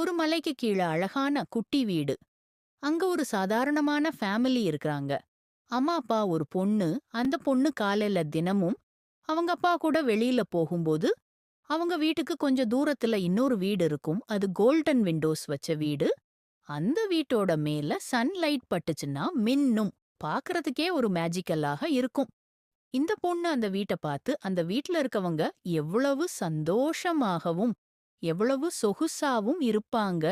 ஒரு மலைக்கு கீழ அழகான குட்டி வீடு. அங்க ஒரு சாதாரணமான ஃபேமிலி இருக்கறாங்க. அம்மா அப்பா ஒரு பொண்ணு. அந்த பொண்ணு காலையில தினமும் அவங்க அப்பா கூட வெளியில போகும்போது அவங்க வீட்டுக்கு கொஞ்சம் தூரத்துல இன்னொரு வீடு இருக்கும். அது கோல்டன் விண்டோஸ் வச்ச வீடு. அந்த வீட்டோட மேல சன்லைட் பட்டுச்சுன்னா மின்னும். பாக்குறதுக்கே ஒரு மேஜிக்கலாக இருக்கும். இந்த பொண்ணு அந்த வீட்டை பார்த்து அந்த வீட்ல இருக்கவங்க எவ்வளவு சந்தோஷமாகவும் எவ்வளவு சொகுசாவும் இருப்பாங்க.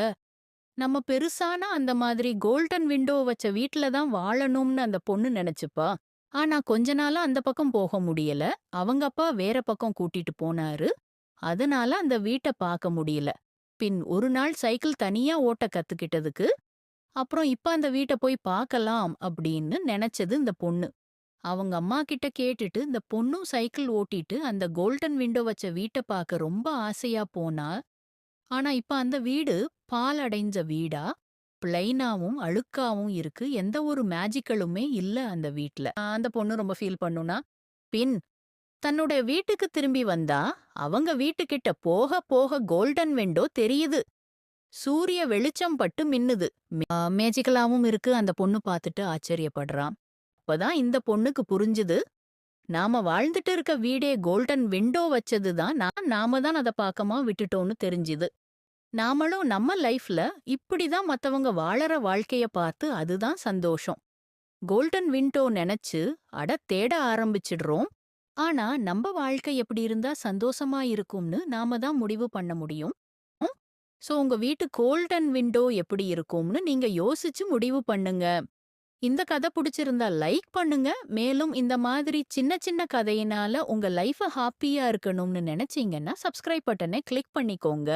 நம்ம பெருசான அந்த மாதிரி கோல்டன் விண்டோ வச்ச வீட்ல தான் வாழணும்னு அந்த பொண்ணு நினைச்சுப்பா. ஆனா கொஞ்ச நாளா அந்த பக்கம் போக முடியல. அவங்க அப்பா வேற பக்கம் கூட்டிட்டு போனாரு. அதனால அந்த வீட்டை பார்க்க முடியல. பின் ஒரு நாள் சைக்கிள் தனியா ஓட்ட கத்துக்கிட்டதுக்கு அப்புறம் இப்ப அந்த வீட்டை போய் பார்க்கலாம் அப்படின்னு நினைச்சது இந்த பொண்ணு. அவங்க அம்மா கிட்ட கேட்டுட்டு இந்த பொண்ணும் சைக்கிள் ஓட்டிட்டு அந்த கோல்டன் விண்டோ வச்ச வீட்டை பார்க்க ரொம்ப ஆசையா போனா ஆனா இப்ப அந்த வீடு பால் அடைஞ்ச வீடா பிளைனாவும் அழுக்காவும் இருக்கு. எந்த ஒரு மேஜிக்கலுமே இல்ல அந்த வீட்ல. அந்த பொண்ணு ரொம்ப ஃபீல் பண்ணுனா பின் தன்னுடைய வீட்டுக்கு திரும்பி வந்தா அவங்க வீட்டுக்கிட்ட போக போக கோல்டன் விண்டோ தெரியுது. சூரிய வெளிச்சம் பட்டு மின்னுது. மேஜிக்கலாவும் இருக்கு. அந்த பொண்ணு பார்த்துட்டு ஆச்சரியப்படுறான் அப்பதான் இந்த பொண்ணுக்கு புரிஞ்சுது. நாம வாழ்ந்துட்டு இருக்க வீடே கோல்டன் விண்டோ வச்சதுதான் நான் நாம தான் அதை பார்க்கமா விட்டுட்டோம்னு தெரிஞ்சுது. நாமளும் நம்ம லைஃப்ல இப்படிதான் மத்தவங்க வாழற வாழ்க்கைய பார்த்து அதுதான் சந்தோஷம். கோல்டன் விண்டோ நினைச்சு அட தேட ஆரம்பிச்சிடுறோம். ஆனா நம்ம வாழ்க்கை எப்படி இருந்தா சந்தோஷமா இருக்கும்னு நாம தான் முடிவு பண்ண முடியும். சோ உங்க வீட்டு கோல்டன் விண்டோ எப்படி இருக்கும்னு நீங்க யோசிச்சு முடிவு பண்ணுங்க. இந்த கதை பிடிச்சிருந்தா லைக் பண்ணுங்க. மேலும் இந்த மாதிரி சின்ன சின்ன கதையினால உங்க லைஃப் ஹாப்பியா இருக்கணும்னு நினைச்சீங்கன்னா சப்ஸ்கிரைப் பட்டனை கிளிக் பண்ணிக்கோங்க.